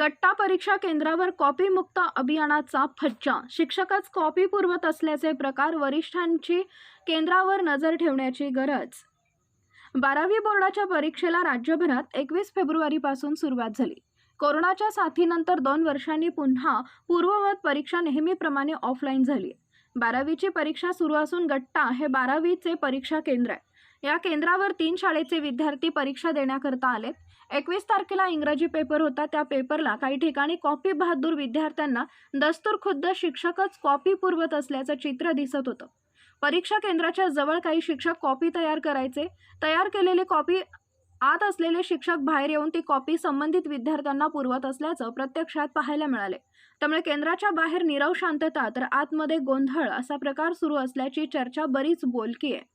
गट्टा परीक्षा केंद्रावर कॉपी मुक्त अभियानाचा फज्जा शिक्षकच कॉपी पुरवत असल्याचे प्रकार वरिष्ठांची केंद्रावर नजर ठेवण्याची गरज. बारावी बोर्डाच्या परीक्षेला राज्यभरात एकवीस फेब्रुवारीपासून सुरुवात झाली. कोरोनाच्या साथीनंतर दोन वर्षांनी पुन्हा पूर्ववत परीक्षा नेहमीप्रमाणे ऑफलाईन झाली. बारावीची परीक्षा सुरू असून गट्टा हे बारावीचे परीक्षा केंद्र आहे. या केंद्रावर तीन शाळेचे विद्यार्थी परीक्षा देण्याकरता आलेत. एकवीस तारखेला इंग्रजी पेपर होता. त्या पेपरला काही ठिकाणी कॉपी बहादूर विद्यार्थ्यांना दस्तूर खुद्द शिक्षकच कॉपी पुरवत असल्याचं चित्र दिसत होतं. परीक्षा केंद्राच्या जवळ काही शिक्षक कॉपी तयार करायचे. तयार केलेली कॉपी आत असलेले शिक्षक बाहेर येऊन ती कॉपी संबंधित विद्यार्थ्यांना पुरवत असल्याचं प्रत्यक्षात पाहायला मिळाले. त्यामुळे केंद्राच्या बाहेर निरव शांतता तर आतमध्ये गोंधळ असा प्रकार सुरू असल्याची चर्चा बरीच बोलकी आहे.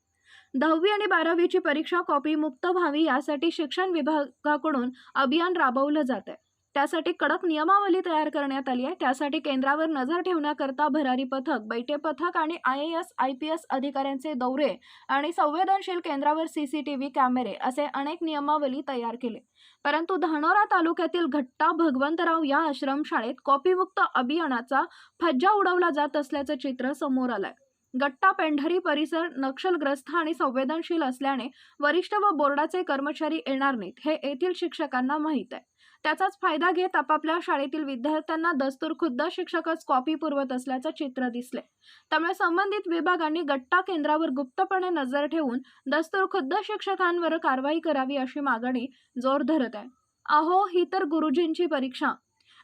दहावी आणि बारावीची परीक्षा कॉपी मुक्त व्हावी यासाठी शिक्षण विभागाकडून अभियान राबवलं जात आहे त्यासाठी कडक नियमावली तयार करण्यात आली आहे. त्यासाठी केंद्रावर नजर ठेवण्याकरता भरारी पथक बैठे पथक आणि I A S I P S अधिकाऱ्यांचे दौरे आणि संवेदनशील केंद्रावर सीसीटीव्ही कॅमेरे असे अनेक नियमावली तयार केले. परंतु धानोरा तालुक्यातील घट्टा भगवंतराव या आश्रमशाळेत कॉपीमुक्त अभियानाचा फज्जा उडवला जात असल्याचं चित्र समोर आलंय. गट्टा पेंढरी परिसर नक्षलग्रस्त आणि संवेदनशील असल्याने वरिष्ठ व बोर्डाचे कर्मचारी येणार नाहीत हे येथील शिक्षकांना माहीत आहे. त्याचाच फायदा घेत आपापल्या शाळेतील विद्यार्थ्यांना दस्तूर खुद्द शिक्षकच कॉपी पुरवत असल्याचं चित्र दिसले. त्यामुळे संबंधित विभागांनी गट्टा केंद्रावर गुप्तपणे नजर ठेवून दस्तूर खुद्द शिक्षकांवर कारवाई करावी अशी मागणी जोर धरत आहे. अहो ही तर गुरुजींची परीक्षा.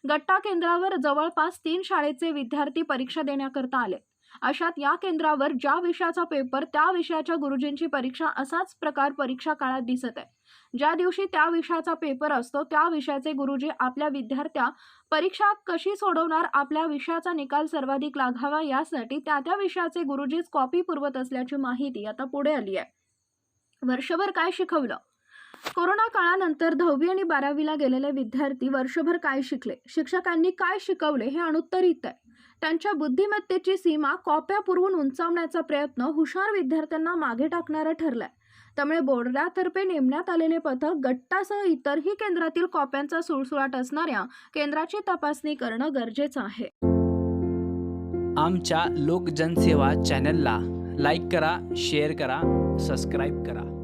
गट्टा केंद्रावर जवळपास तीन शाळेचे विद्यार्थी परीक्षा देण्याकरता आले. अशात या केंद्रावर ज्या विषयाचा पेपर त्या विषयाच्या गुरुजींची परीक्षा असाच प्रकार परीक्षा काळात दिसत आहे. ज्या दिवशी त्या विषयाचा पेपर असतो त्या विषयाचे गुरुजी आपल्या विद्यार्थ्या परीक्षा कशी सोडवणार आपल्या विषयाचा निकाल सर्वाधिक लागावा यासाठी त्या त्या विषयाचे गुरुजीच कॉपी पुरवत असल्याची माहिती आता पुढे आली आहे. वर्षभर काय शिकवलं? कोरोना काळानंतर दहावी आणि बारावीला गेलेले विद्यार्थी वर्षभर काय शिकले? शिक्षकांनी काय शिकवले हे अनुत्तरित आहे. त्यांच्या बुद्धिमत्तेची सीमा कॉप्या पुरवून उंचावण्याचा प्रयत्न हुशार विद्यार्थ्यांना मागे टाकणारा ठरलाय. त्यामुळे बोर्डातर्फे नेमण्यात आलेले पथक गट्टासह इतरही केंद्रातील कॉप्यांचा सुळसुळाट असणाऱ्या केंद्राची तपासणी करणं गरजेचं आहे. आमच्या लोकजनसेवा चॅनलला लाईक करा शेअर करा सबस्क्राईब करा.